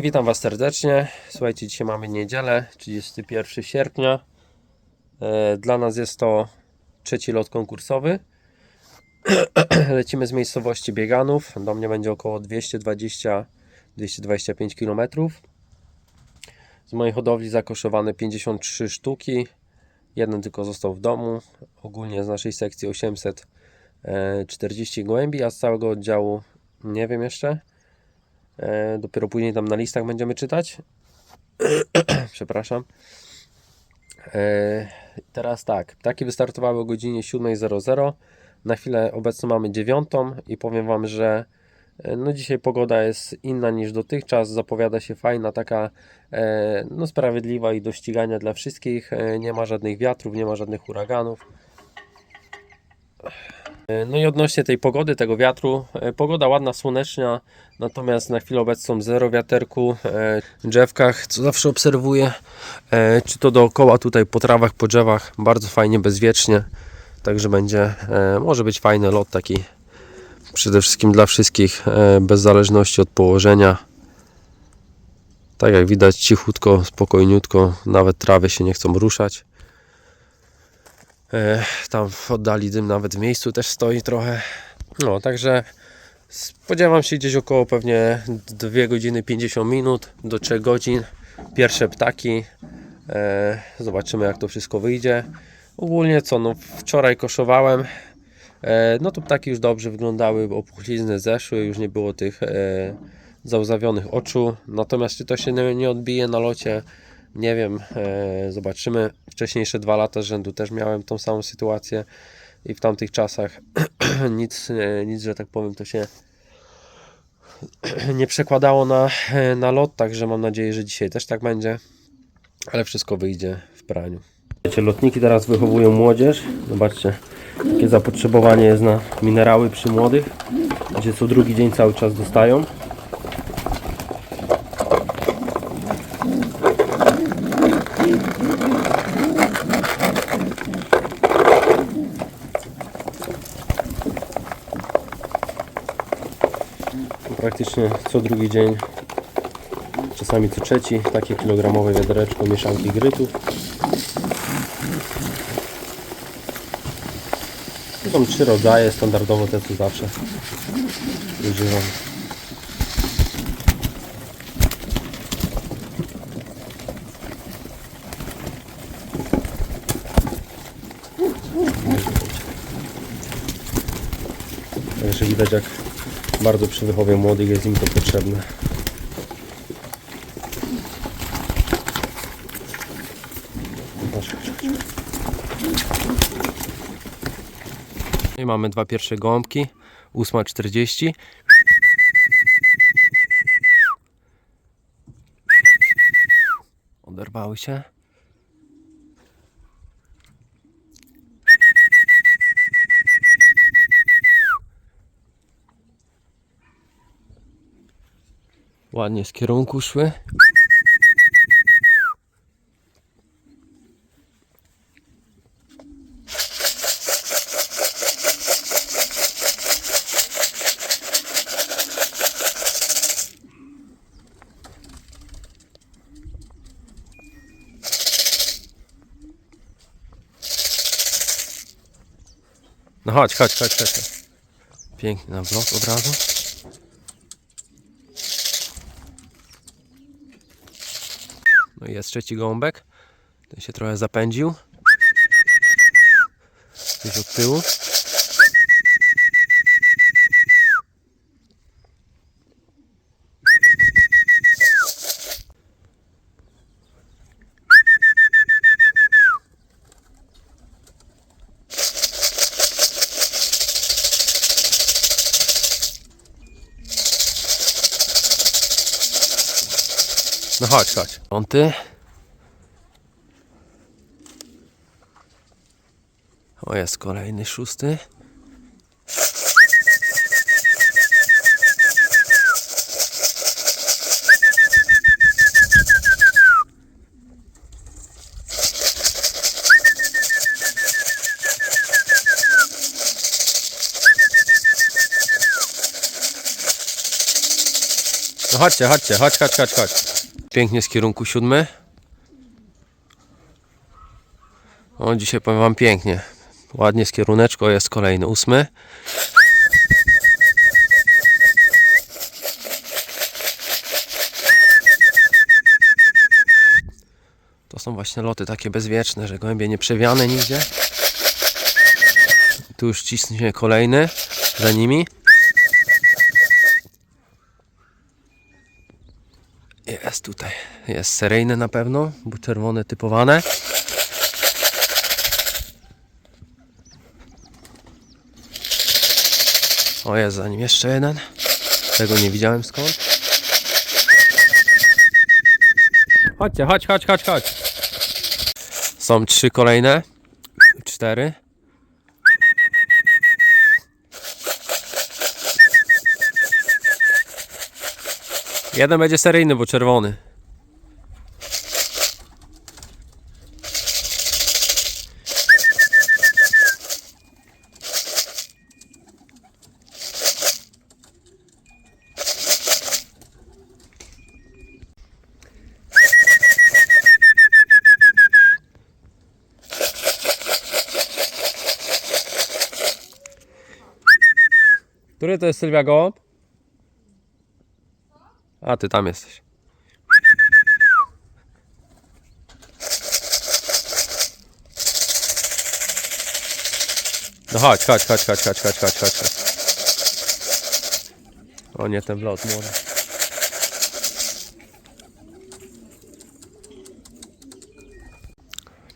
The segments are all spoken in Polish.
Witam Was serdecznie. Słuchajcie, dzisiaj mamy niedzielę, 31 sierpnia. E, Dla nas jest to trzeci lot konkursowy. Lecimy z miejscowości Bieganów. Do mnie będzie około 220-225 km. Z mojej hodowli zakoszowane 53 sztuki. Jeden tylko został w domu. Ogólnie z naszej sekcji 840 gołębi, a z całego oddziału nie wiem jeszcze. E, dopiero później tam na listach będziemy czytać. Przepraszam. E, teraz tak, ptaki wystartowały o godzinie 7.00. Na chwilę obecną mamy 9 i powiem Wam, że e, no dzisiaj pogoda jest inna niż dotychczas. Zapowiada się fajna, taka no sprawiedliwa i do ścigania dla wszystkich. Nie ma żadnych wiatrów, nie ma żadnych huraganów. E, No i odnośnie tej pogody, tego wiatru, e, pogoda ładna, słoneczna, natomiast na chwilę obecną zero wiaterku, e, drzewkach, co zawsze obserwuję, czy to dookoła tutaj po trawach, po drzewach, bardzo fajnie, bezwiecznie, także będzie, może być fajny lot taki, przede wszystkim dla wszystkich, bez zależności od położenia. Tak jak widać, cichutko, spokojniutko, nawet trawy się nie chcą ruszać. E, Tam w oddali dym nawet w miejscu też stoi trochę. No, także spodziewam się gdzieś około pewnie 2 godziny 50 minut do 3 godzin. Pierwsze ptaki. E, Zobaczymy jak to wszystko wyjdzie. Ogólnie co, no wczoraj koszowałem. E, No to ptaki już dobrze wyglądały, bo opuchlizny zeszły, już nie było tych załzawionych oczu. Natomiast czy to się nie odbije na locie, nie wiem, e, zobaczymy. Wcześniejsze dwa lata z rzędu też miałem tą samą sytuację i w tamtych czasach nic, e, nic, że tak powiem, to się nie przekładało na, e, na lot, także mam nadzieję, że dzisiaj też tak będzie, ale wszystko wyjdzie w praniu. Lotniki teraz wychowują młodzież. Zobaczcie, jakie zapotrzebowanie jest na minerały przy młodych, gdzie co drugi dzień cały czas dostają. Praktycznie co drugi dzień, czasami co trzeci, takie kilogramowe wiadereczko mieszanki grytów. To są trzy rodzaje, standardowo te co zawsze używam. Także widać jak bardzo przy wychowie młodych jest im to potrzebne. I mamy dwa pierwsze gąbki. 8.40. Oderwały się. Ładnie z kierunku szły. No chodź, chodź, chodź, chodź. Piękny na blok od razu. No i jest trzeci gołąbek. Ten się trochę zapędził. Gdzieś od tyłu. Chodź, chodź. Piąty. O, jest kolejny szósty. No chodźcie, chodźcie, chodź, chodź, chodź, chodź. Pięknie z kierunku siódmy. O, dzisiaj powiem wam pięknie. Ładnie z kieruneczką jest kolejny ósmy. To są właśnie loty takie bezwieczne, że gołębie nie przewiane nigdzie. Tu już ciśnie kolejny za nimi. Jest tutaj. Jest seryjny na pewno, bo czerwone typowane. O jest za nim jeszcze jeden. Tego nie widziałem skąd. Chodźcie, chodź, chodź, chodź, chodź. Są trzy kolejne. Cztery. Jeden będzie seryjny, bo czerwony. Który to jest Sylwia Gołąb? A, ty tam jesteś. No chodź, chodź, chodź, chodź, chodź, chodź, chodź, chodź. O nie, ten wlot młody.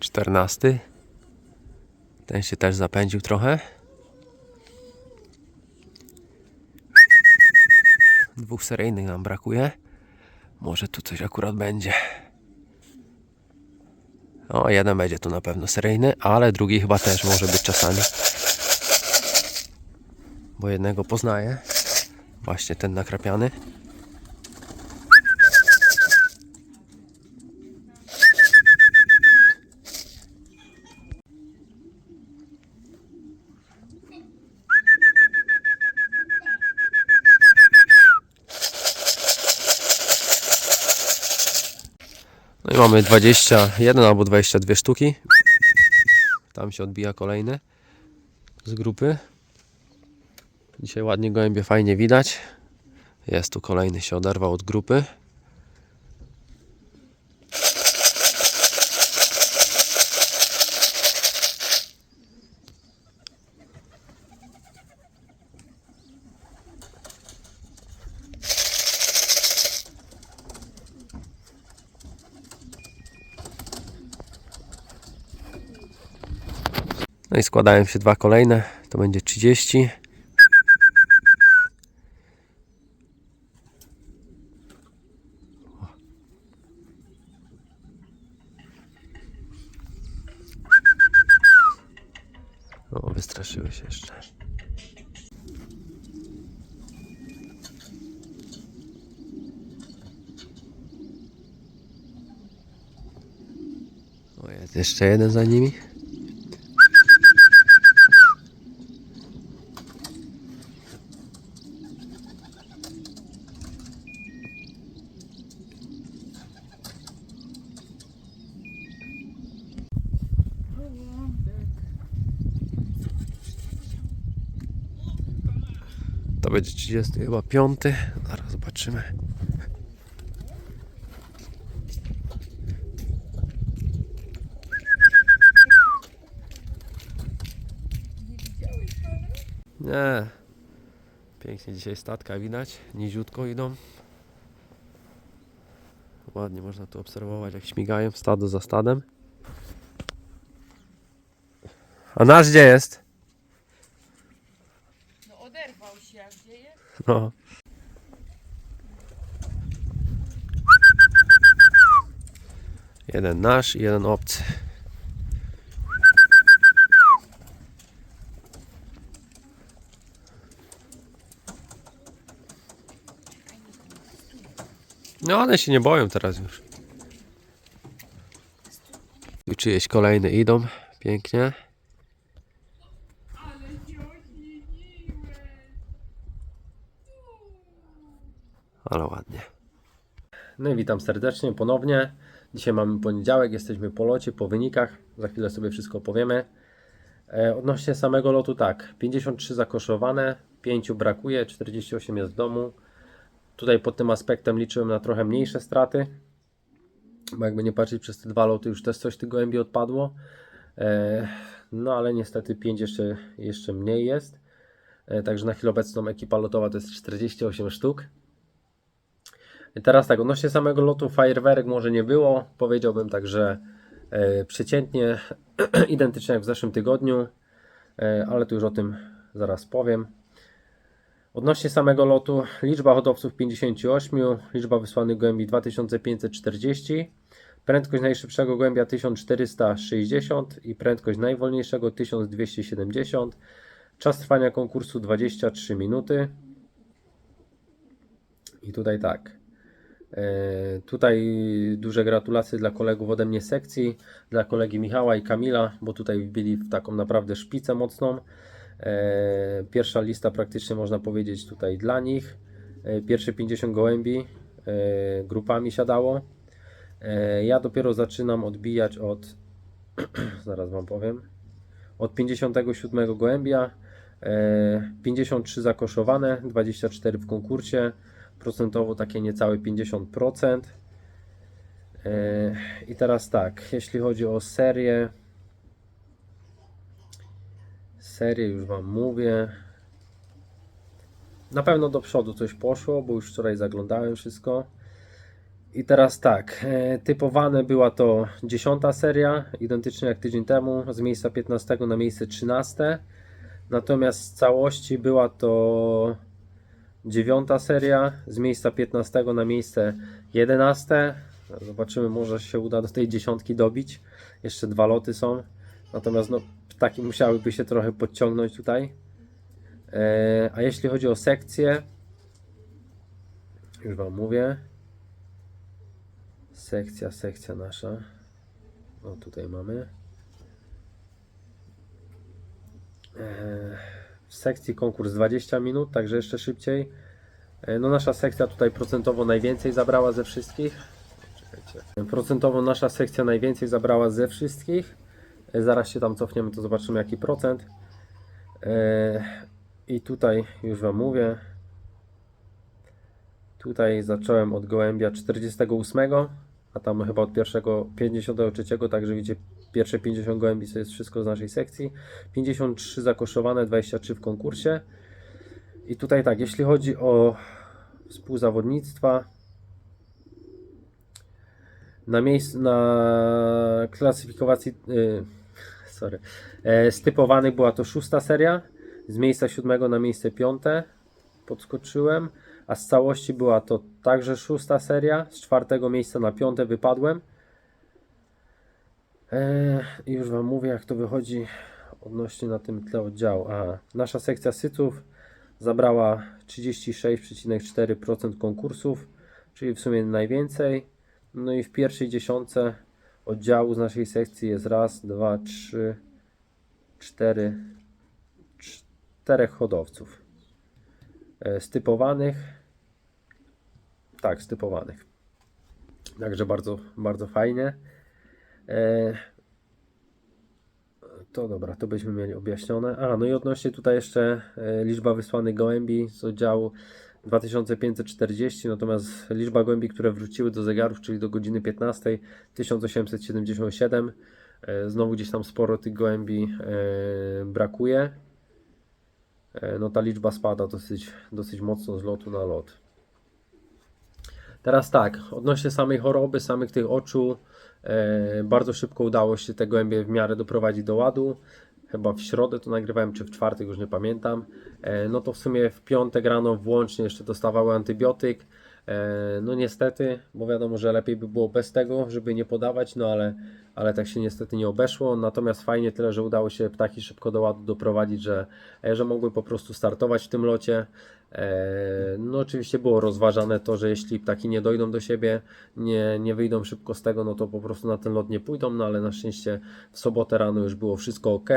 Czternasty. Ten się też zapędził trochę. Dwóch seryjnych nam brakuje. Może tu coś akurat będzie. O, jeden będzie tu na pewno seryjny, ale drugi chyba też może być czasami. Bo jednego poznaję. Właśnie ten nakrapiany. Mamy 21 albo 22 sztuki. Tam się odbija kolejny z grupy. Dzisiaj ładnie gołębie fajnie widać. Jest tu kolejny się oderwał od grupy. Składają się dwa kolejne. To będzie 30. O, wystraszyły się jeszcze. O, jest jeszcze jeden za nimi. To będzie 30 chyba piąty. Zaraz zobaczymy. Nie. Pięknie dzisiaj statka widać. Niziutko idą. Ładnie można tu obserwować jak śmigają stado za stadem. A nasz gdzie jest? No oderwał się, a gdzie jest? No. Jeden nasz i jeden obcy. No one się nie boją teraz już. Tu czyjeś kolejne idą. Pięknie. Ale się ośliniłem. Ale ładnie. No i witam serdecznie ponownie. Dzisiaj mamy poniedziałek, jesteśmy po locie, po wynikach. Za chwilę sobie wszystko opowiemy. E, odnośnie samego lotu tak, 53 zakoszowane, 5 brakuje, 48 jest w domu. Tutaj pod tym aspektem liczyłem na trochę mniejsze straty, bo jakby nie patrzeć przez te dwa loty już też coś tych gołębi odpadło. E, no ale niestety 5 jeszcze, jeszcze mniej jest. E, Także na chwilę obecną ekipa lotowa to jest 48 sztuk. Teraz tak, odnośnie samego lotu fajerwerek może nie było. Powiedziałbym tak, że e, przeciętnie, identycznie jak w zeszłym tygodniu, e, ale tu już o tym zaraz powiem. Odnośnie samego lotu, liczba hodowców 58, liczba wysłanych gołębi 2540, prędkość najszybszego gołębia 1460 i prędkość najwolniejszego 1270. Czas trwania konkursu 23 minuty. I tutaj tak. E, Tutaj duże gratulacje dla kolegów ode mnie sekcji, dla kolegi Michała i Kamila, bo tutaj wbili w taką naprawdę szpicę mocną. E, Pierwsza lista praktycznie można powiedzieć tutaj dla nich. E, Pierwsze 50 gołębi grupami siadało. Ja dopiero zaczynam odbijać od, zaraz Wam powiem, od 57 gołębia. E, 53 zakoszowane, 24 w konkursie, procentowo takie niecałe 50%. E, I teraz tak, jeśli chodzi o serię, serię już Wam mówię. Na pewno do przodu coś poszło, bo już wczoraj zaglądałem wszystko. I teraz tak, e, typowane była to dziesiąta seria, identycznie jak tydzień temu, z miejsca 15 na miejsce 13. Natomiast z całości była to dziewiąta seria, z miejsca 15 na miejsce 11. Zobaczymy, może się uda do tej dziesiątki dobić. Jeszcze dwa loty są. Natomiast no, ptaki musiałyby się trochę podciągnąć tutaj. E, a jeśli chodzi o sekcję, już Wam mówię. Sekcja, sekcja nasza. O, tutaj mamy. E, W sekcji konkurs 20 minut, także jeszcze szybciej. E, No nasza sekcja tutaj procentowo najwięcej zabrała ze wszystkich. Czekajcie. Procentowo nasza sekcja najwięcej zabrała ze wszystkich. E, Zaraz się tam cofniemy, to zobaczymy jaki procent. E, I tutaj już Wam mówię. Tutaj zacząłem od gołębia 48, a tam chyba od pierwszego 53, także widzicie pierwsze 50 gołębi to jest wszystko z naszej sekcji. 53 zakoszowane, 23 w konkursie. I tutaj tak, jeśli chodzi o współzawodnictwa, na miejscu, na klasyfikacji, yy, sorry, e, stypowany była to szósta seria, z miejsca siódmego na miejsce piąte podskoczyłem, a z całości była to także szósta seria, z czwartego miejsca na piąte wypadłem. I już Wam mówię, jak to wychodzi odnośnie na tym tle oddziału. A, nasza sekcja syców zabrała 36,4% konkursów, czyli w sumie najwięcej. No i w pierwszej dziesiątce oddziału z naszej sekcji jest raz, dwa, trzy, cztery, czterech hodowców. E, Stypowanych. Tak, stypowanych. Także bardzo, bardzo fajnie. E, To dobra, to byśmy mieli objaśnione. A, no i odnośnie tutaj jeszcze e, liczba wysłanych gołębi z oddziału 2540, natomiast liczba gołębi, które wróciły do zegarów, czyli do godziny 15, 1877. E, Znowu gdzieś tam sporo tych gołębi brakuje. No ta liczba spada dosyć, dosyć mocno z lotu na lot. Teraz tak, odnośnie samej choroby, samych tych oczu, bardzo szybko udało się te gołębie w miarę doprowadzić do ładu. Chyba w środę to nagrywałem, czy w czwartek, już nie pamiętam. E, no to w sumie w piątek rano włącznie jeszcze dostawały antybiotyk. E, no niestety, bo wiadomo, że lepiej by było bez tego, żeby nie podawać, no ale, ale tak się niestety nie obeszło. Natomiast fajnie tyle, że udało się ptaki szybko do ładu doprowadzić, że, e, że mogły po prostu startować w tym locie. E, No oczywiście było rozważane to, że jeśli ptaki nie dojdą do siebie, nie, nie wyjdą szybko z tego, no to po prostu na ten lot nie pójdą, no ale na szczęście w sobotę rano już było wszystko ok.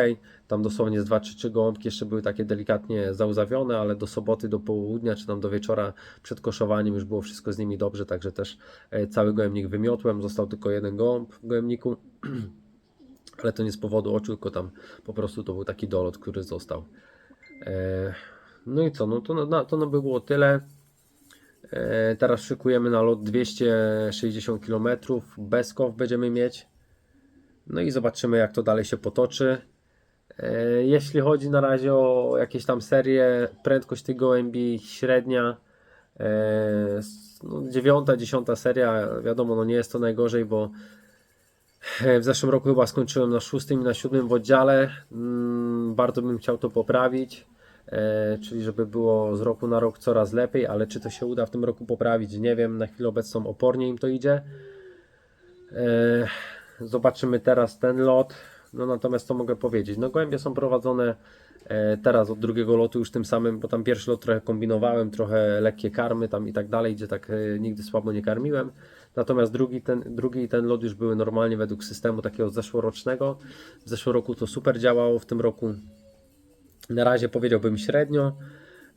Tam dosłownie z 2 czy 3 gołąbki jeszcze były takie delikatnie zauzawione, ale do soboty, do południa czy tam do wieczora przed koszowaniem już było wszystko z nimi dobrze, także też e, cały gołębnik wymiotłem, został tylko jeden gołąb w gołębniku. Ale to nie z powodu oczu, tylko tam po prostu to był taki dolot, który został. E, no i co, no to, to no by było tyle. E, teraz szykujemy na lot 260 km. Beskow będziemy mieć. No i zobaczymy, jak to dalej się potoczy. E, jeśli chodzi na razie o jakieś tam serie, prędkość tych gołębi średnia. No, dziewiąta, dziesiąta seria, wiadomo, no nie jest to najgorzej, bo W zeszłym roku chyba skończyłem na szóstym i na siódmym w oddziale. Mm, Bardzo bym chciał to poprawić, e, czyli żeby było z roku na rok coraz lepiej, ale czy to się uda w tym roku poprawić, nie wiem. Na chwilę obecną opornie im to idzie. E, Zobaczymy teraz ten lot. No natomiast co mogę powiedzieć? No gołębie są prowadzone e, teraz od drugiego lotu już tym samym, bo tam pierwszy lot trochę kombinowałem, trochę lekkie karmy tam i tak dalej, gdzie tak e, nigdy słabo nie karmiłem. Natomiast drugi, ten, drugi ten lot już były normalnie według systemu takiego zeszłorocznego. W zeszłym roku to super działało, w tym roku na razie powiedziałbym średnio.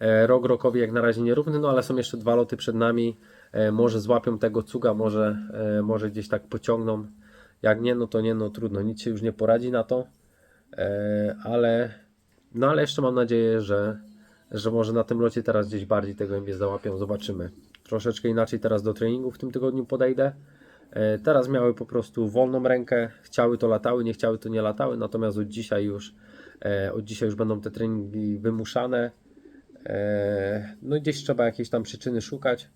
E, Rok rokowi jak na razie nierówny, no ale są jeszcze dwa loty przed nami. Może złapią tego cuga, może, może gdzieś tak pociągną. Jak nie, no to nie, no trudno, nic się już nie poradzi na to. E, Ale, no ale jeszcze mam nadzieję, że, że może na tym locie teraz gdzieś bardziej tego gołębie załapią. Zobaczymy. Troszeczkę inaczej teraz do treningu w tym tygodniu podejdę. E, Teraz miały po prostu wolną rękę, chciały to latały, nie chciały to nie latały, natomiast od dzisiaj już, e, od dzisiaj już będą te treningi wymuszane. No i gdzieś trzeba jakieś tam przyczyny szukać,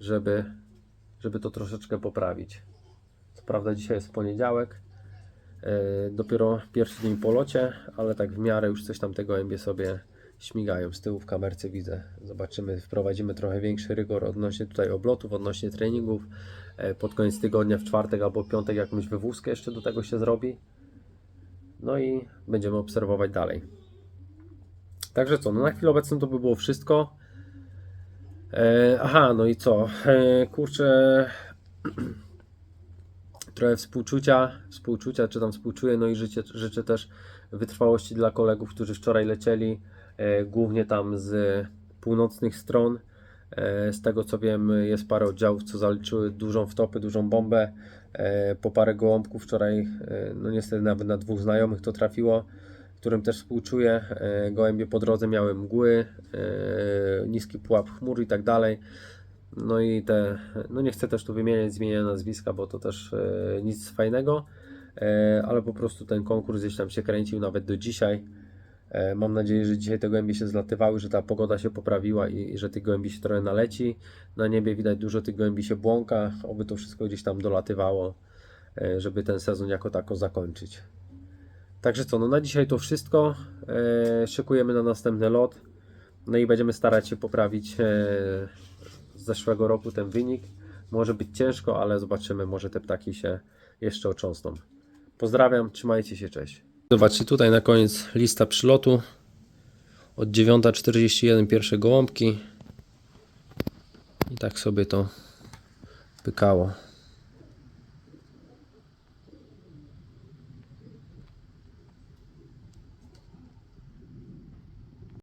żeby, żeby to troszeczkę poprawić. Co prawda dzisiaj jest poniedziałek, e, dopiero pierwszy dzień po locie, ale tak w miarę już coś tam tego gołębie sobie śmigają. Z tyłu w kamerce widzę. Zobaczymy, wprowadzimy trochę większy rygor odnośnie tutaj oblotów, odnośnie treningów. E, Pod koniec tygodnia, w czwartek albo piątek jakąś wywózkę jeszcze do tego się zrobi. No i będziemy obserwować dalej. Także co, no na chwilę obecną to by było wszystko. E, aha, no i co? E, kurczę, trochę współczucia, współczucia, czy tam współczuję, no i życzę, życzę też wytrwałości dla kolegów, którzy wczoraj lecieli, e, głównie tam z północnych stron. Z tego co wiem, jest parę oddziałów, co zaliczyły dużą wtopę, dużą bombę, po parę gołąbków wczoraj, no niestety nawet na dwóch znajomych to trafiło, którym też współczuję. E, gołębie po drodze miały mgły, e, niski pułap chmur i tak dalej. No i te, no nie chcę też tu wymieniać, zmieniania nazwiska, bo to też e, nic fajnego, ale po prostu ten konkurs gdzieś tam się kręcił nawet do dzisiaj. Mam nadzieję, że dzisiaj te gołębie się zlatywały, że ta pogoda się poprawiła i, i że tych gołębi się trochę naleci. Na niebie widać dużo tych gołębi się błąka, oby to wszystko gdzieś tam dolatywało, żeby ten sezon jako tako zakończyć. Także co, no na dzisiaj to wszystko. E, szykujemy na następny lot. No i będziemy starać się poprawić e, z zeszłego roku ten wynik. Może być ciężko, ale zobaczymy, może te ptaki się jeszcze ocząsną. Pozdrawiam, trzymajcie się, cześć. Zobaczcie tutaj na koniec lista przylotu. Od 9.41 pierwsze gołąbki. I tak sobie to pykało.